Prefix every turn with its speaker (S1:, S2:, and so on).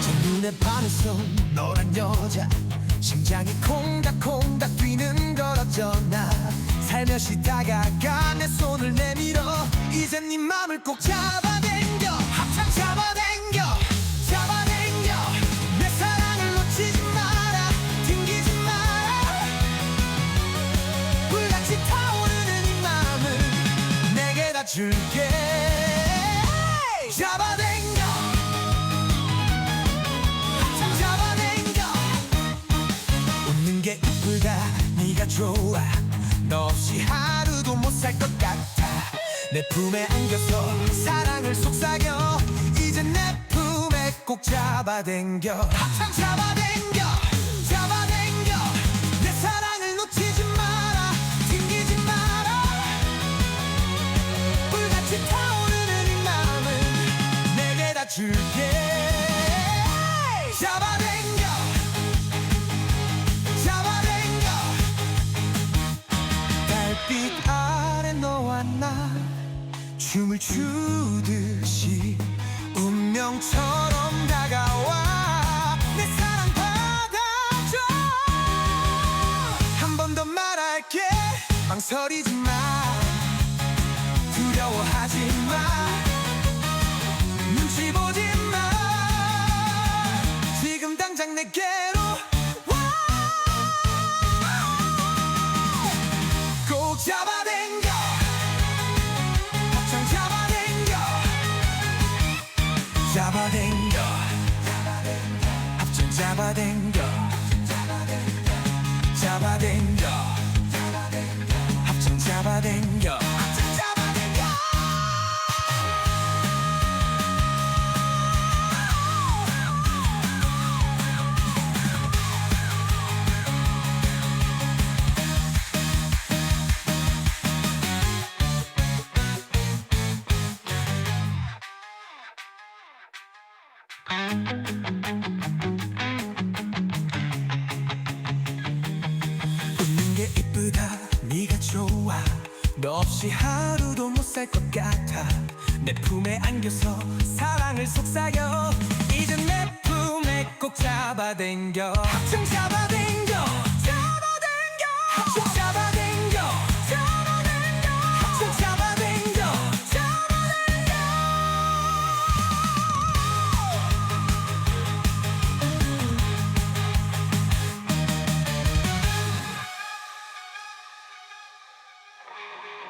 S1: 첫눈에 반해서 너란 여자. 심장이 콩닥콩닥 뛰는 걸 어쩌나. 살며시 다가가 내 손을 내밀어. 이제 네 맘을 꼭 잡아 줄게. 잡아당겨 참 잡아당겨 웃는 게 이쁘다. 네가 좋아. 너 없이 하루도 못 살 것 같아. 내 품에 안겨서 사랑을 속삭여. 이제 내 품에 꼭 잡아당겨. 참 잡아당겨 잡아당겨 줄게. 잡아당겨. 잡아당겨. 달빛 아래 너와 나 춤을 추듯이 운명처럼 다가와. 망설이지 잡아당겨 합창 잡아당겨 잡아당겨 합창 잡아당겨 웃는 게 이쁘다 네가 좋아. 너 없이 하루도 못 살 것 같아. 내 품에 안겨서 사랑을 속삭여. 이제 내 품에 꼭 잡아당겨. 합창 잡아 Thank you.